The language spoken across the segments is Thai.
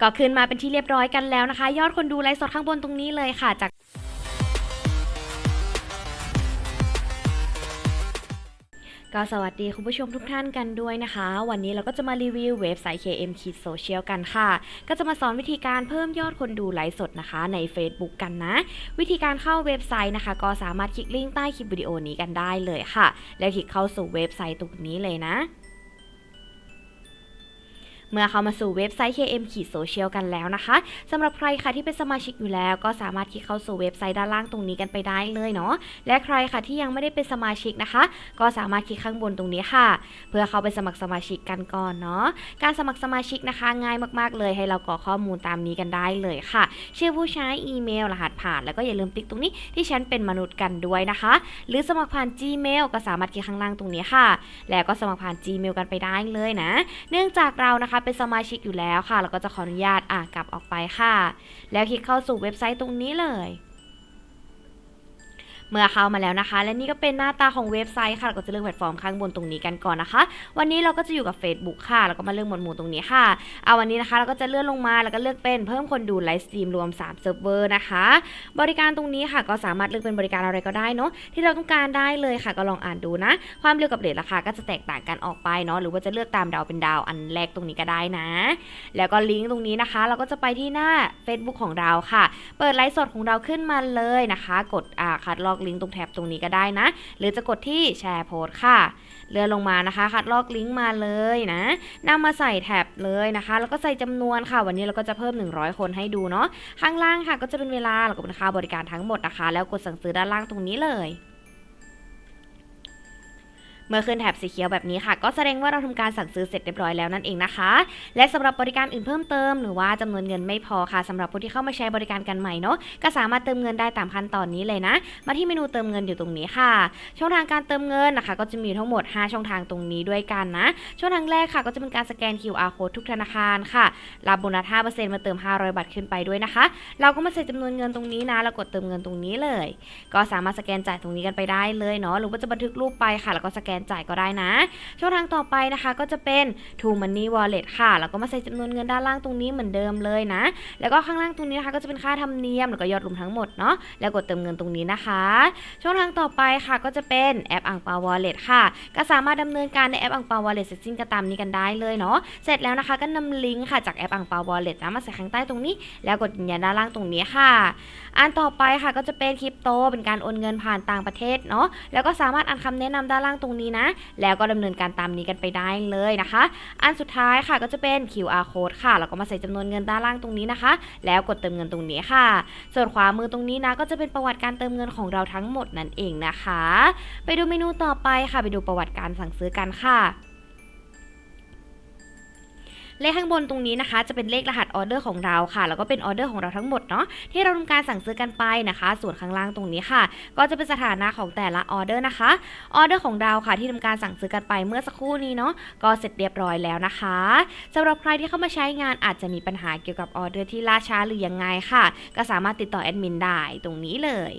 ก็ขึ้นมาเป็นที่เรียบร้อยกันแล้วนะคะ ยอดคนดูไลฟ์สดข้างบนตรงนี้เลยค่ะจากก็สวัสดีคุณผู้ชมทุกท่านกันด้วยนะคะ วันนี้เราก็จะมารีวิวเว็บไซต์ KM Kids Social กันค่ะ ก็จะมาสอนวิธีการเพิ่มยอดคนดูไลฟ์สดนะคะ ใน Facebook กันนะ วิธีการเข้าเว็บไซต์นะคะ ก็สามารถคลิกลิงก์ใต้คลิปวิดีโอนี้กันได้เลยค่ะ แล้วคลิกเข้าสู่เว็บไซต์ตรงนี้เลยนะ เมื่อเข้ามาสู่เว็บไซต์ KM ขีดโซเชียลกันแล้วนะคะสำหรับใครค่ะที่เป็นสมาชิกอยู่แล้ว ก็สามารถคลิกเข้าสู่เว็บไซต์ด้านล่างตรงนี้กันไปได้เลยเนาะและใครค่ะที่ยังไม่ได้เป็นสมาชิกนะคะ ก็สามารถคลิกข้างบนตรงนี้ค่ะ เพื่อเข้าไปสมัครสมาชิกกันก่อนเนาะการสมัครสมาชิกนะคะ ง่ายมากๆเลย ให้เรากรอกข้อมูลตามนี้กันได้เลยค่ะ ชื่อผู้ใช้อีเมล รหัสผ่าน แล้วก็อย่าลืมติ๊กตรงนี้ที่ฉันเป็นมนุษย์กันด้วยนะคะ หรือสมัครผ่าน Gmail ก็สามารถคลิกข้างล่างตรงนี้ค่ะ แล้วก็สมัครผ่าน Gmail กันไปได้เลยนะ เนื่องจากเรานะคะเป็นสมาชิกอยู่แล้วค่ะ เราก็จะขออนุญาตอะกลับออกไปค่ะ แล้วคลิกเข้าสู่เว็บไซต์ตรงนี้เลย เมื่อเข้ามาแล้วนะคะ และนี่ก็เป็นหน้าตาของเว็บไซต์ค่ะเราก็จะเลือกแพลตฟอร์มข้างบนตรงนี้กันก่อนนะคะ วันนี้เราก็จะอยู่กับ Facebook ค่ะ แล้วก็มาเลือกหมวดหมู่ตรงนี้ค่ะเอาวันนี้นะคะเราก็จะเลื่อนลงมาแล้วก็เลือกเป็นเพิ่มคนดูไลฟ์สตรีมรวม3เซิร์ฟเวอร์นะคะ บริการตรงนี้ค่ะก็สามารถเลือกเป็นบริการอะไรก็ได้เนาะที่เราต้องการได้เลยค่ะก็ลองอ่านดูนะ ความเร็วกับเรทราคาก็จะแตกต่างกันออกไปเนาะหรือว่าจะเลือกตามดาวเป็นดาวอันแรกตรงนี้ก็ได้นะ แล้วก็ลิงก์ตรงนี้นะคะ เราก็จะไปที่หน้า Facebook ของเราค่ะ เปิดไลฟ์สดของเราขึ้นมาเลยนะคะ กดอ่าคัดลอกลิงก์ตรงแท็บตรงนี้ก็ได้นะ หรือจะกดที่แชร์โพสต์ค่ะ เลื่อนลงมานะคะ คัดลอกลิงก์มาเลยนะนำมาใส่แท็บเลยนะคะ แล้วก็ใส่จำนวนค่ะ วันนี้เราก็จะเพิ่ม 100 คนให้ดูเนาะข้างล่างค่ะก็จะเป็นเวลาแล้วก็เป็นค่าบริการทั้งหมดนะคะ แล้วกดสั่งซื้อด้านล่างตรงนี้เลย เมื่อขึ้นแถบสีเขียวแบบนี้ค่ะ ก็แสดงว่าเราทำการสั่งซื้อเสร็จเรียบร้อยแล้วนั่นเองนะคะ และสำหรับบริการอื่นเพิ่มเติม หรือว่าจำนวนเงินไม่พอค่ะสำหรับผู้ที่เข้ามาใช้บริการกันใหม่เนาะก็สามารถเติมเงินได้ตามขั้นตอนนี้เลยนะ มาที่เมนูเติมเงินอยู่ตรงนี้ค่ะ ช่องทางการเติมเงินนะคะ ก็จะมีทั้งหมด 5 ช่องทางตรงนี้ด้วยกันนะ ช่องทางแรกค่ะ ก็จะเป็นการสแกน QR code ทุกธนาคารค่ะรับโบนัส5%มาเติม 500 บาทขึ้นไปด้วยนะคะ เราก็มาใส่จำนวนเงินตรงนี้นะแล้วกดเติมเงินตรงนี้เลย ก็สามารถสแกนจ่ายตรงนี้กันไปได้เลยเนาะหรือว่าจะบันทึกรูปไปค่ะ แล้วก็สแกนจ่ายก็ได้นะ ช่องทางต่อไปนะคะก็จะเป็น True Money Wallet ค่ะ แล้วก็มาใส่จำนวนเงินด้านล่างตรงนี้เหมือนเดิมเลยนะ แล้วก็ข้างล่างตรงนี้นะคะก็จะเป็นค่าธรรมเนียมแล้วก็ยอดรวมทั้งหมดเนาะ แล้วกดเติมเงินตรงนี้นะคะ ช่องทางต่อไปค่ะก็จะเป็นแอปอังเปาวอลเล็ตค่ะ ก็สามารถดำเนินการในแอปอังเปาวอลเล็ตเสร็จสิ้นก็ตามนี้กันได้เลยเนาะ เสร็จแล้วนะคะก็นำลิงก์ค่ะจากแอปอังเปาวอลเล็ตนะมาใส่ข้างใต้ตรงนี้ แล้วกดยืนยันด้านล่างตรงนี้ค่ะ อันต่อไปค่ะก็จะเป็นคริปโตเป็นการโอนเงินผ่านต่างประเทศเนาะ แล้วก็สามารถอ่านคำแนะนำด้านล่างตรงนี้นะ แล้วก็ดำเนินการตามนี้กันไปได้เลยนะคะ อันสุดท้ายค่ะก็จะเป็น QR code ค่ะแล้วก็มาใส่จำนวนเงินด้านล่างตรงนี้นะคะ แล้วกดเติมเงินตรงนี้ค่ะ ส่วนขวามือตรงนี้นะก็จะเป็นประวัติการเติมเงินของเราทั้งหมดนั่นเองนะคะ ไปดูเมนูต่อไปค่ะ ไปดูประวัติการสั่งซื้อกันค่ะ เลขข้างบนตรงนี้นะคะ จะเป็นเลขรหัสออเดอร์ของเราค่ะ แล้วก็เป็นออเดอร์ของเราทั้งหมดเนาะที่เราทำการสั่งซื้อกันไปนะคะ ส่วนข้างล่างตรงนี้ค่ะ ก็จะเป็นสถานะของแต่ละออเดอร์นะคะออเดอร์ของเราค่ะ ที่ทำการสั่งซื้อกันไปเมื่อสักครู่นี้เนาะก็เสร็จเรียบร้อยแล้วนะคะสำหรับใครที่เข้ามาใช้งานอาจจะมีปัญหาเกี่ยวกับออเดอร์ที่ล่าช้าหรือยังไงค่ะ ก็สามารถติดต่อแอดมินได้ตรงนี้เลย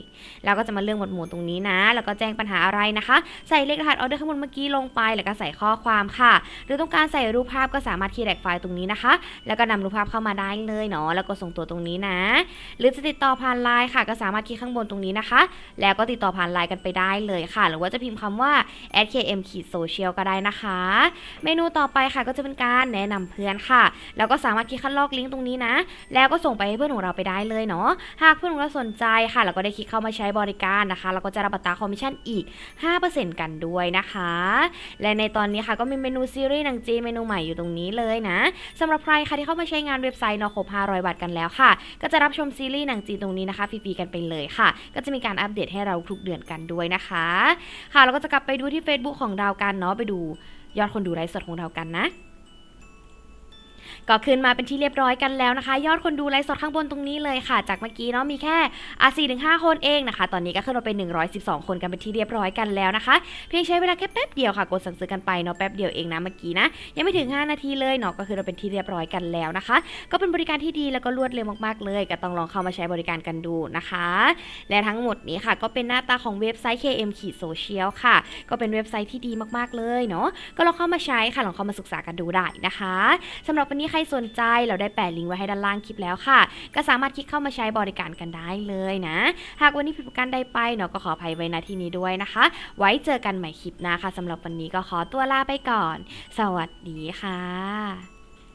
แล้วก็จะมาเลือกหมวดหมู่ตรงนี้นะ แล้วก็แจ้งปัญหาอะไรนะคะ ใส่เลขรหัสออเดอร์ข้างบนเมื่อกี้ลงไป แล้วก็ใส่ข้อความค่ะ หรือต้องการใส่รูปภาพก็สามารถคีย์แรกฟล์ตรงนี้นะคะ แล้วก็นำรูปภาพเข้ามาได้เลยเนาะแล้วก็ส่งตัวตรงนี้นะ หรือจะติดต่อผ่านไลน์ค่ะ ก็สามารถคลิกข้างบนตรงนี้นะคะ แล้วก็ติดต่อผ่านไลน์กันไปได้เลยค่ะ หรือว่าจะพิมพ์คำว่า @km ขีด social ก็ได้นะคะ เมนูต่อไปค่ะก็จะเป็นการแนะนำเพื่อนค่ะ แล้วก็สามารถคลิกคัดลอกลิงก์ตรงนี้นะ แล้วก็ส่งไปให้เพื่อนของเราไปได้เลยเนาะหากเพื่อนของเราสนใจค่ะแล้วก็ได้คลิกเข้ามาใช้บริการนะคะเราก็จะรับอัตราคอมมิชชั่นอีก 5%กันด้วยนะคะ และในตอนนี้ค่ะก็มีเมนูซีรีส์หนังจีนเมนูใหม่อยู่ตรงนี้เลยนะสำหรับใครค่ะที่เข้ามาใช้งานเว็บไซต์นอครบ500 บาทกันแล้วค่ะ ก็จะรับชมซีรีส์หนังจีนตรงนี้นะคะฟรีๆกันไปเลยค่ะ ก็จะมีการอัปเดตให้เราทุกเดือนกันด้วยนะคะ ค่ะเราก็จะกลับไปดูที่ Facebook ของเรากันเนาะไปดูยอดคนดูไลฟ์สดของเรากันนะ ก็ขึ้นมาเป็นที่เรียบร้อยกันแล้วนะคะ ยอดคนดูไลฟ์สดข้างบนตรงนี้เลยค่ะ จากเมื่อกี้เนาะมีแค่อะ4ถึง5คนเองนะคะ ตอนนี้ก็ขึ้นมาเป็น 112 คนกันเป็นที่เรียบร้อยกันแล้วนะคะ เพียงใช้เวลาแค่แป๊บเดียวค่ะ กดสั่งซื้อกันไปเนาะแป๊บเดียวเองนะเมื่อกี้นะ ยังไม่ถึง 5 นาทีเลยเนาะก็คือเราเป็นที่เรียบร้อยกันแล้วนะคะ ก็เป็นบริการที่ดีแล้วก็รวดเร็วมากๆเลย ก็ต้องลองเข้ามาใช้บริการกันดูนะคะ และทั้งหมดนี้ค่ะ ก็เป็นหน้าตาของเว็บไซต์ KM ขีดโซเชียลค่ะ ก็เป็นเว็บไซต์ที่ดีมากๆเลยเนาะก็ลองเข้ามาใช้ค่ะลองเข้ามาศึกษากันดูได้นะคะสำหรับวันนี้รสนใจเราได้แปะลิงก์ไว้ให้ด้านล่างคลิปแล้วค่ะ ก็สามารถคลิกเข้ามาใช้บริการกันได้เลยนะ หากวันนี้ผิดประการใดไปเนาะก็ขออภัยไว้ณที่นี้ด้วยนะคะ ไว้เจอกันใหม่คลิปหน้าค่ะสำหรับวันนี้ก็ขอตัวลาไปก่อน สวัสดีค่ะ